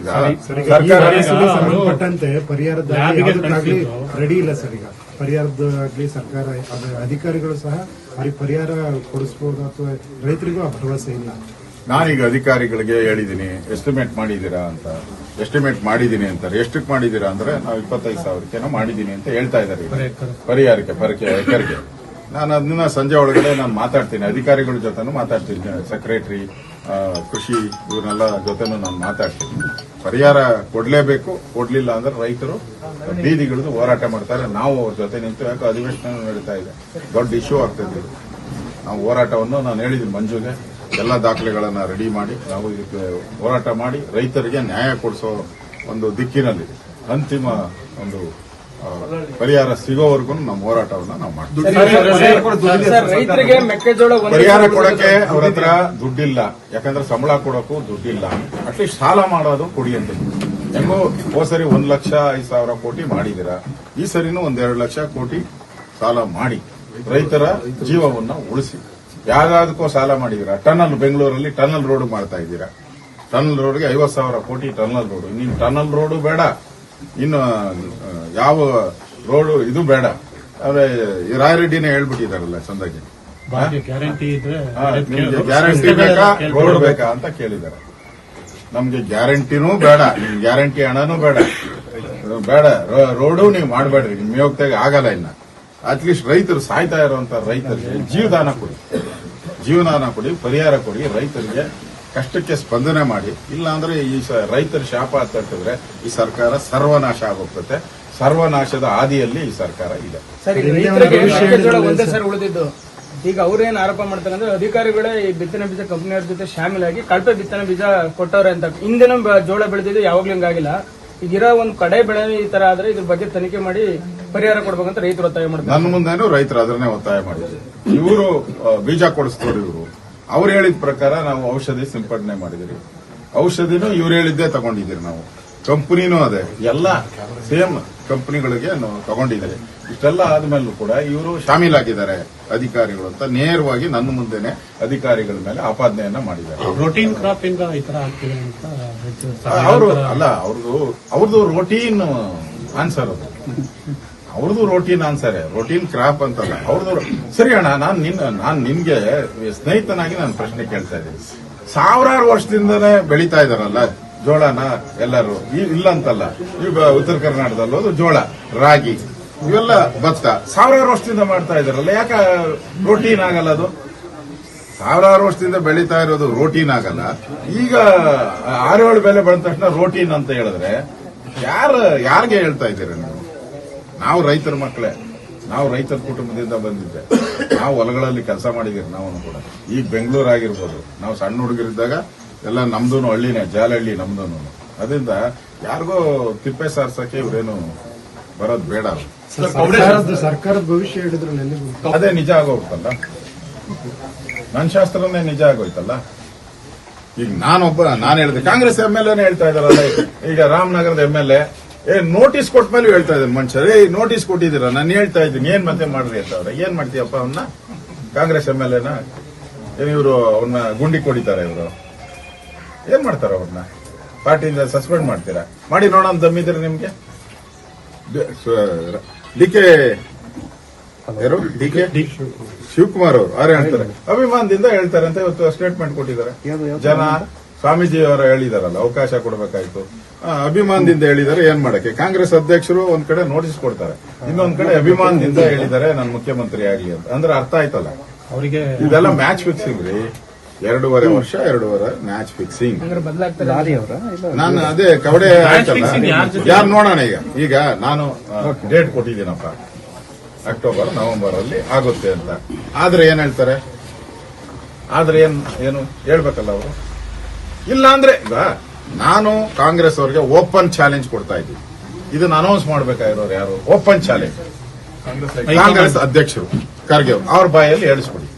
ಈಗ ಸಂಬಂಧಪಟ್ಟಂತೆ ಪರಿಹಾರದ ರೆಡಿ ಇಲ್ಲ ಸರ್ ಈಗ. ಪರಿಹಾರದಾಗ್ಲಿ ಸರ್ಕಾರ ಅಧಿಕಾರಿಗಳು ಸಹ ಅವ್ರಿಗೆ ಪರಿಹಾರ ಕೊಡಿಸ್ಬೋದು ಅಥವಾ ರೈತರಿಗೂ ಆ ಭರವಸೆ ಇಲ್ಲ. ನಾನೀಗ ಅಧಿಕಾರಿಗಳಿಗೆ ಹೇಳಿದ್ದೀನಿ ಎಸ್ಟಿಮೇಟ್ ಮಾಡಿದ್ದೀರಾ ಅಂತ. ಎಸ್ಟಿಮೇಟ್ ಮಾಡಿದ್ದೀನಿ ಅಂತಾರೆ. ಎಷ್ಟಕ್ಕೆ ಮಾಡಿದ್ದೀರಾ? ಅಂದ್ರೆ ನಾವು ಇಪ್ಪತ್ತೈದು ಸಾವಿರಕ್ಕೆನೋ ಮಾಡಿದ್ದೀನಿ ಅಂತ ಹೇಳ್ತಾ ಇದ್ದಾರೆ ಈಗ. ಪರಿಹಾರಕ್ಕೆ ಪರಕೆ ಎಕರೆಗೆ. ನಾನು ಅದನ್ನ ಸಂಜೆ ಒಳಗಡೆ ನಾನು ಮಾತಾಡ್ತೀನಿ. ಅಧಿಕಾರಿಗಳ ಜೊತೆನೂ ಮಾತಾಡ್ತೀನಿ. ಸೆಕ್ರೆಟರಿ ಕೃಷಿ ಇವ್ರನ್ನೆಲ್ಲ ಜೊತೆನೂ ನಾನು ಮಾತಾಡ್ತೀನಿ. ಪರಿಹಾರ ಕೊಡಲೇಬೇಕು, ಕೊಡಲಿಲ್ಲ ಅಂದ್ರೆ ರೈತರು ಬೀದಿಗಿಳಿದು ಹೋರಾಟ ಮಾಡ್ತಾರೆ. ನಾವು ಅವ್ರ ಜೊತೆ ನಿಂತು ಯಾಕೆ ಅಧಿವೇಶನ ನಡೀತಾ ಇದೆ. ದೊಡ್ಡ ಇಶ್ಯೂ ಆಗ್ತದೆ. ನಾವು ಹೋರಾಟವನ್ನು ನಾನು ಹೇಳಿದ್ದೀನಿ ಮಂಜುಗೆ. ಎಲ್ಲ ದಾಖಲೆಗಳನ್ನು ರೆಡಿ ಮಾಡಿ, ನಾವು ಇದಕ್ಕೆ ಹೋರಾಟ ಮಾಡಿ ರೈತರಿಗೆ ನ್ಯಾಯ ಕೊಡಿಸೋ ಒಂದು ದಿಕ್ಕಿನಲ್ಲಿ ಅಂತಿಮ ಒಂದು ಪರಿಹಾರ ಸಿಗೋವರೆಗೂ ನಮ್ಮ ಹೋರಾಟವನ್ನ ನಾವು ಮಾಡ್ತೀವಿ. ರೈತರಿಗೆ ಮೆಕ್ಕೆಜೋಳ ಒಂದು ಪರಿಹಾರ ಕೊಡಕ್ಕೆ ಅವ್ರ ಹತ್ರ ದುಡ್ಡಿಲ್ಲ. ಯಾಕಂದ್ರೆ ಸಂಬಳ ಕೊಡಕ್ಕೂ ದುಡ್ಡಿಲ್ಲ. ಅಟ್ಲೀಸ್ಟ್ ಸಾಲ ಮಾಡೋದು ಕೊಡಿ ಅಂತ. ಹೆಂಗೋ ಹೋದ ಸರಿ ಒಂದ್ ಲಕ್ಷ ಐದು ಸಾವಿರ ಕೋಟಿ ಮಾಡಿದಿರ ಈ ಸರಿನೂ ಒಂದ್ ಎರಡು ಲಕ್ಷ ಕೋಟಿ ಸಾಲ ಮಾಡಿ. ರೈತರ ಜೀವವನ್ನ ಉಳಿಸಿ. ಯಾವ್ದಾದಕ್ಕೂ ಸಾಲ ಮಾಡಿದೀರಾ ಟನಲ್ ಬೆಂಗಳೂರಲ್ಲಿ ಟನಲ್ ರೋಡ್ ಮಾಡ್ತಾ ಇದ್ದೀರಾ? ಟನಲ್ ರೋಡ್ಗೆ ಐವತ್ ಸಾವಿರ ಕೋಟಿ ಟನಲ್ ರೋಡ್. ನೀನ್ ಟನಲ್ ರೋಡು ಬೇಡ. ಇನ್ನು ಯಾವ ರೋಡ್ ಇದು ಬೇಡ. ಆದ್ರೆ ರಾಯರೆಡ್ಡಿನ ಹೇಳ್ಬಿಟ್ಟಿದಾರಲ್ಲ ಚಂದಾಗಿ. ಗ್ಯಾರಂಟಿ ಬೇಕಾ ರೋಡ್ ಬೇಕಾ ಅಂತ ಕೇಳಿದ್ದಾರೆ. ನಮ್ಗೆ ಗ್ಯಾರಂಟಿನೂ ಬೇಡ ನಿಮ್ ಗ್ಯಾರಂಟಿ ಹಣನೂ ಬೇಡ. ಬೇಡ ರೋಡು ನೀವು ಮಾಡಬೇಡ್ರಿ ನಿಮ್ ಯೋಗ್ಯತೆಗೆ ಆಗಲ್ಲ ಇನ್ನ. ಅಟ್ಲೀಸ್ಟ್ ರೈತರು ಸಾಯ್ತಾ ಇರುವಂತ ರೈತರಿಗೆ ಜೀವದಾನ ಕೊಡಿ. ಜೀವನಾನ ಕೊಡಿ ಪರಿಹಾರ ಕೊಡಿ ರೈತರಿಗೆ. ಕಷ್ಟಕ್ಕೆ ಸ್ಪಂದನೆ ಮಾಡಿ ಇಲ್ಲ ಅಂದ್ರೆ ಈ ರೈತರ ಶಾಪ ತಟ್ಟಿದ್ರೆ ಈ ಸರ್ಕಾರ ಸರ್ವನಾಶ ಆಗೋಗ್ತದೆ ಸರ್ವನಾಶದ ಹಾದಿಯಲ್ಲಿ ಈ ಸರ್ಕಾರ ಇದೆ. ಒಂದು ಸರ್. ಉಳಿದಿದ್ದು. ಈಗ ಅವ್ರೇನ್ ಆರೋಪ ಮಾಡ್ತಾರೆ ಅಂದ್ರೆ ಅಧಿಕಾರಿಗಳೇ ಈ ಬಿತ್ತನೆ ಬೀಜ ಕಂಪನಿಯವ್ರ ಜೊತೆ ಶಾಮಿಲಾಗಿ ಕಳಪೆ ಬಿತ್ತನೆ ಬೀಜ ಕೊಟ್ಟವ್ರೆ ಅಂತ. ಹಿಂದೆನೂ ಜೋಳ ಬೆಳೆದಿದ್ದು ಯಾವಾಗ್ಲೂ ಹಿಂಗಾಗಿಲ್ಲ. ಈಗಿರೋ ಒಂದು ಕಡೆ ಬೆಳೆ ಈ ತರ ಆದ್ರೆ ಇದ್ರ ಬಗ್ಗೆ ತನಿಖೆ ಮಾಡಿ ಪರಿಹಾರ ಕೊಡ್ಬೇಕಂತ ರೈತರು ಒತ್ತಾಯ ಮಾಡ್ತಾರೆ. ನನ್ನ ಮುಂದೆನೂ ರೈತರು ಅದನ್ನೇ ಒತ್ತಾಯ ಮಾಡಿದ್ರು ಇವರು ಬೀಜ ಕೊಡಿಸ್ತಾರೆ ಇವರು. ಅವ್ರು ಹೇಳಿದ ಪ್ರಕಾರ ನಾವು ಔಷಧಿ ಸಿಂಪಡಣೆ ಮಾಡಿದಿರಿ. ಔಷಧಿನೂ ಇವ್ರು ಹೇಳಿದ್ದೇ ತಗೊಂಡಿದ್ದೀರಿ ನಾವು. ಕಂಪನಿನೂ ಅದೇ. ಎಲ್ಲ ಸೇಮ್ ಕಂಪನಿಗಳಿಗೆ ನಾವು ತಗೊಂಡಿದ್ದೀರಿ ಇಷ್ಟೆಲ್ಲ ಆದ್ಮೇಲೂ ಕೂಡ ಇವರು ಶಾಮೀಲಾಗಿದ್ದಾರೆ ಅಧಿಕಾರಿಗಳು ಅಂತ ನೇರವಾಗಿ ನನ್ನ ಮುಂದೆನೆ ಅಧಿಕಾರಿಗಳ ಮೇಲೆ ಆಪಾದನೆಯನ್ನ ಮಾಡಿದ್ದಾರೆ. ರೋಟೀನ್ ಕ್ರಾಪ್ ಇಂದ ಈ ತರ ಆಗ್ತಿದೆ ಅಂತ ಅವರು ಅಲ್ಲ ಅವ್ರದ್ದು ಅವ್ರದ್ದು ರೋಟೀನ್ ಆನ್ಸರ್ ಅದು. ಅವ್ರದ್ದು ರೋಟೀನ್ ಆನ್ಸರ್ ರೋಟೀನ್ ಕ್ರಾಪ್ ಅಂತಲ್ಲ, ಅವ್ರದ್ದು ಸರಿ ಅಣ್ಣ, ನಾನ್ ನಿನ್, ನಾನ್ ನಿನ್ಗೆ ಸ್ನೇಹಿತನಾಗಿ ನಾನು ಪ್ರಶ್ನೆ ಕೇಳ್ತಾ ಇದ್ದೀನಿ. ಸಾವಿರಾರು ವರ್ಷದಿಂದನೇ ಬೆಳೀತಾ ಇದಾರಲ್ಲ ಜೋಳನ ಎಲ್ಲರೂ. ಇಲ್ಲ ಅಂತಲ್ಲ ಈಗ ಉತ್ತರ ಕರ್ನಾಟಕದಲ್ಲಿ ಹೋದ್ರು ಜೋಳ, ರಾಗಿ, ಇವೆಲ್ಲ ಭತ್ತ. ಸಾವಿರಾರು ವರ್ಷದಿಂದ ಮಾಡ್ತಾ ಇದಾರಲ್ಲ ಯಾಕೆ ರೋಟೀನ್ ಆಗಲ್ಲ ಅದು? ಸಾವಿರಾರು ವರ್ಷದಿಂದ ಬೆಳೀತಾ ಇರೋದು ರೋಟೀನ್ ಆಗಲ್ಲ. ಈಗ ಆರೇಳು ಬೆಲೆ ಬಂದ ತಕ್ಷಣ ರೋಟೀನ್ ಅಂತ ಹೇಳಿದ್ರೆ, ಯಾರು ಯಾರಿಗೆ ಹೇಳ್ತಾ ಇದ್ದೀರಾ ನೀವು ರೈತರ ಮಕ್ಕಳೇ ನಾವು ರೈತರ ಕುಟುಂಬದಿಂದ ಬಂದಿದ್ದೆ. ನಾವು ಹೊಲಗಳಲ್ಲಿ ಕೆಲಸ ಮಾಡಿದ್ದೀವಿ ನಾವು ಕೂಡ. ಈಗ ಬೆಂಗಳೂರು ಆಗಿರ್ಬೋದು ನಾವು ಸಣ್ಣ ಹುಡುಗರಿದ್ದಾಗ ಎಲ್ಲ ನಮ್ದು ಹಳ್ಳಿನೇ ಜಾಲಹಳ್ಳಿ ನಮ್ದು ಅದರಿಂದ ಯಾರಿಗೋ ತಿಪ್ಪೆ ಸಾರ್ಸಕ್ಕೆ ಇವರೇನು ಬರೋದು ಬೇಡ. ಸರ್ಕಾರದ ಭವಿಷ್ಯ ಹೇಳಿದ್ರು ಅದೇ ನಿಜ ಆಗೋಗ್ತಲ್ಲ ನನ್ನ ಶಾಸ್ತ್ರನೇ ನಿಜ ಆಗೋಯ್ತಲ್ಲ. ಈಗ ನಾನೊಬ್ಬ ನಾನು ಹೇಳಿದೆ ಕಾಂಗ್ರೆಸ್ ಎಂ ಎಲ್ ಎನೇ ಹೇಳ್ತಾ ಇದಾರಲ್ಲ ಈಗ ರಾಮನಗರದ ಎಂ ಎಲ್ ಎ ಏ ನೋಟಿಸ್ ಕೊಟ್ಟ ಮೇಲೆ ಹೇಳ್ತಾ ಇದ್ದಾರೆ ಮನುಷ್ಯರ. ಏ ನೋಟಿಸ್ ಕೊಟ್ಟಿದ್ದೀರ? ನಾನು ಹೇಳ್ತಾ ಇದ್ದೀನಿ. ಏನ್ ಮತ್ತೆ ಮಾಡ್ರಿ ಅಂತ ಅವ್ರೆ. ಏನ್ ಮಾಡ್ತೀಯಪ್ಪ ಅವನ್ನ ಕಾಂಗ್ರೆಸ್ ಎಂ ಎಲ್ ಎನ? ಏನ್ ಇವರು ಅವನ್ನ ಗುಂಡಿ ಕೊಡಿತಾರೆ ಇವರು. ಏನ್ ಮಾಡ್ತಾರ ಅವ್ರನ್ನ? ಪಾರ್ಟಿಯಿಂದ ಸಸ್ಪೆಂಡ್ ಮಾಡ್ತೀರಾ? ಮಾಡಿ ನೋಡೋಣ ದಮ್ಮಿದ್ರೆ ನಿಮ್ಗೆ? ಡಿ ಕೆ ಯಾರು? D K? ಶಿವಕುಮಾರ್ ಅವರು. ಅವ್ರು ಹೇಳ್ತಾರೆ ಅಭಿಮಾನದಿಂದ ಹೇಳ್ತಾರೆ ಅಂತ ಇವತ್ತು ಸ್ಟೇಟ್ಮೆಂಟ್ ಕೊಟ್ಟಿದ್ದಾರೆ. ಜನ ಸ್ವಾಮೀಜಿ ಅವರ ಹೇಳಿದಾರಲ್ಲ ಅವಕಾಶ ಕೊಡಬೇಕಾಯ್ತು. ಆ, ಅಭಿಮಾನದಿಂದ ಹೇಳಿದಾರೆ ಏನ್ ಮಾಡಕ್ಕೆ? ಕಾಂಗ್ರೆಸ್ ಅಧ್ಯಕ್ಷರು ಒಂದ್ ಕಡೆ ನೋಟಿಸ್ ಕೊಡ್ತಾರೆ. ಇನ್ನೊಂದ್ ಕಡೆ ಅಭಿಮಾನದಿಂದ ಹೇಳಿದ್ದಾರೆ ನಾನು ಮುಖ್ಯಮಂತ್ರಿ ಆಗ್ಲಿ ಅಂತ. ಅಂದ್ರೆ ಅರ್ಥ ಆಯ್ತಲ್ಲ? ಅವರಿಗೆ ಇದೆಲ್ಲ ಮ್ಯಾಚ್ ಫಿಕ್ಸಿಂಗ್ ರೀ. ಎರಡೂವರೆ ವರ್ಷ ಎರಡೂವರೆ ಮ್ಯಾಚ್ ಫಿಕ್ಸಿಂಗ್ ಅಂದ್ರೆ ಬದಲಾಗ್ತಾರೆ ನಾನು ಅದೇ ಕವಡೆ ಆಯ್ತಲ್ಲ? ಯಾರು ನೋಡೋಣ ಈಗ? ಈಗ ನಾನು ಡೇಟ್ ಕೊಟ್ಟಿದ್ದೀನಪ್ಪ. ಅಕ್ಟೋಬರ್ ನವೆಂಬರ್ ಅಲ್ಲಿ ಆಗುತ್ತೆ ಅಂತ. ಆದ್ರೆ ಏನ್ ಹೇಳ್ತಾರೆ? ಆದ್ರೆ ಏನ್ ಏನು ಹೇಳ್ಬೇಕಲ್ಲ ಅವರು? ಇಲ್ಲ ಅಂದ್ರೆ ಈಗ ನಾನು ಕಾಂಗ್ರೆಸ್ ಅವರಿಗೆ ಓಪನ್ ಚಾಲೆಂಜ್ ಕೊಡ್ತಾ ಇದ್ದೀನಿ. ಇದನ್ನ ಅನೌನ್ಸ್ ಮಾಡ್ಬೇಕಾಗಿರೋರು ಯಾರು? ಓಪನ್ ಚಾಲೆಂಜ್ ಕಾಂಗ್ರೆಸ್ ಅಧ್ಯಕ್ಷರು ಖರ್ಗೆ ಅವ್ರು. ಬಾಯಲ್ಲಿ ಹೇಳಿಸ್ಬಿಡಿ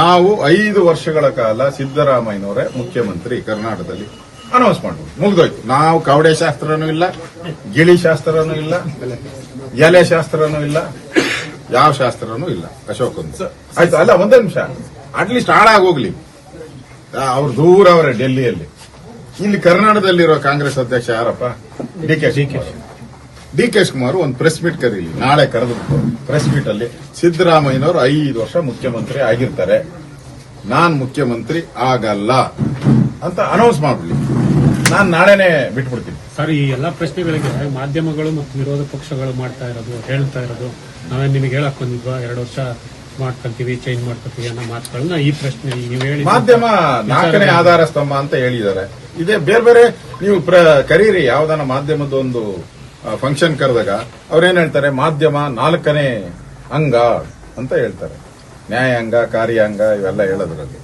ನಾವು ಐದು ವರ್ಷಗಳ ಕಾಲ ಸಿದ್ದರಾಮಯ್ಯನವರೇ ಮುಖ್ಯಮಂತ್ರಿ ಕರ್ನಾಟಕದಲ್ಲಿ ಅನೌನ್ಸ್ ಮಾಡ್ಬೋದು. ಮುಗ್ದೋಯ್ತು. ನಾವು ಕವಡೆ ಶಾಸ್ತ್ರನೂ ಇಲ್ಲ ಗಿಳಿ ಶಾಸ್ತ್ರನೂ ಇಲ್ಲ ಎಲೆ ಶಾಸ್ತ್ರನೂ ಇಲ್ಲ ಯಾವ ಶಾಸ್ತ್ರನೂ ಇಲ್ಲ. ಅಶೋಕ್ ಅಂತ ಆಯ್ತು? ಅಲ್ಲ ಒಂದೇ ನಿಮಿಷ. ಅಟ್ಲೀಸ್ಟ್ ಹಾಳಾಗೋಗ್ಲಿ. ಅವ್ರು ದೂರ ಅವರೇ ಡೆಲ್ಲಿಯಲ್ಲಿ. ಇಲ್ಲಿ ಕರ್ನಾಟಕದಲ್ಲಿರೋ ಕಾಂಗ್ರೆಸ್ ಅಧ್ಯಕ್ಷ ಯಾರಪ್ಪ? D K D K Shivakumar. ಒಂದು ಪ್ರೆಸ್ ಮೀಟ್ ಕರೀಲಿ. ನಾಳೆ ಕರೆದು ಪ್ರೆಸ್ ಮೀಟ್ ಅಲ್ಲಿ. ಸಿದ್ದರಾಮಯ್ಯನವರು ಐದು ವರ್ಷ ಮುಖ್ಯಮಂತ್ರಿ ಆಗಿರ್ತಾರೆ. ನಾನ್ ಮುಖ್ಯಮಂತ್ರಿ ಆಗಲ್ಲ ಅಂತ ಅನೌನ್ಸ್ ಮಾಡ್ಬಿಡಿ. ನಾನು ನಾಳೆನೆ ಬಿಟ್ಬಿಡ್ತೀನಿ. ಸರ್ ಈ ಎಲ್ಲಾ ಪ್ರಶ್ನೆಗಳಿಗೆ ಮಾಧ್ಯಮಗಳು ಮತ್ತು ವಿರೋಧ ಪಕ್ಷಗಳು ಮಾಡ್ತಾ ಇರೋದು ಹೇಳ್ತಾ ಇರೋದು ನಾವೇ ನಿಮಗೆ ಹೇಳಕ್ ಬಂದಿದ್ವಾ? ಎರಡು ವರ್ಷ ಮಾಡ್ಕೊಂತೀವಿ ಚೇಂಜ್ ಮಾಡ್ಕೊತೀವಿ ಅನ್ನೋ ಮಾತುಗಳನ್ನ ಈ ಪ್ರಶ್ನೆ ನೀವು ಹೇಳಿ ಮಾಧ್ಯಮ ನಾಲ್ಕನೇ ಆಧಾರ ಸ್ತಂಭ ಅಂತ ಹೇಳಿದ್ದಾರೆ. ಇದೇ ಬೇರೆ ಬೇರೆ ನೀವು ಪ್ರ ಕರೀರಿ ಯಾವ್ದಾನ ಮಾಧ್ಯಮದ ಒಂದು ಫಂಕ್ಷನ್ ಕರೆದಾಗ ಅವ್ರೇನ್ ಹೇಳ್ತಾರೆ? ಮಾಧ್ಯಮ ನಾಲ್ಕನೇ ಅಂಗ ಅಂತ ಹೇಳ್ತಾರೆ. ನ್ಯಾಯಾಂಗ ಕಾರ್ಯಾಂಗ ಇವೆಲ್ಲ ಹೇಳೋದ್ರಲ್ಲಿ.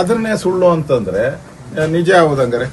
ಅದನ್ನೇ ಸುಳ್ಳು ಅಂತಂದ್ರೆ ನಿಜ ಯಾವುದಂಗಾರೆ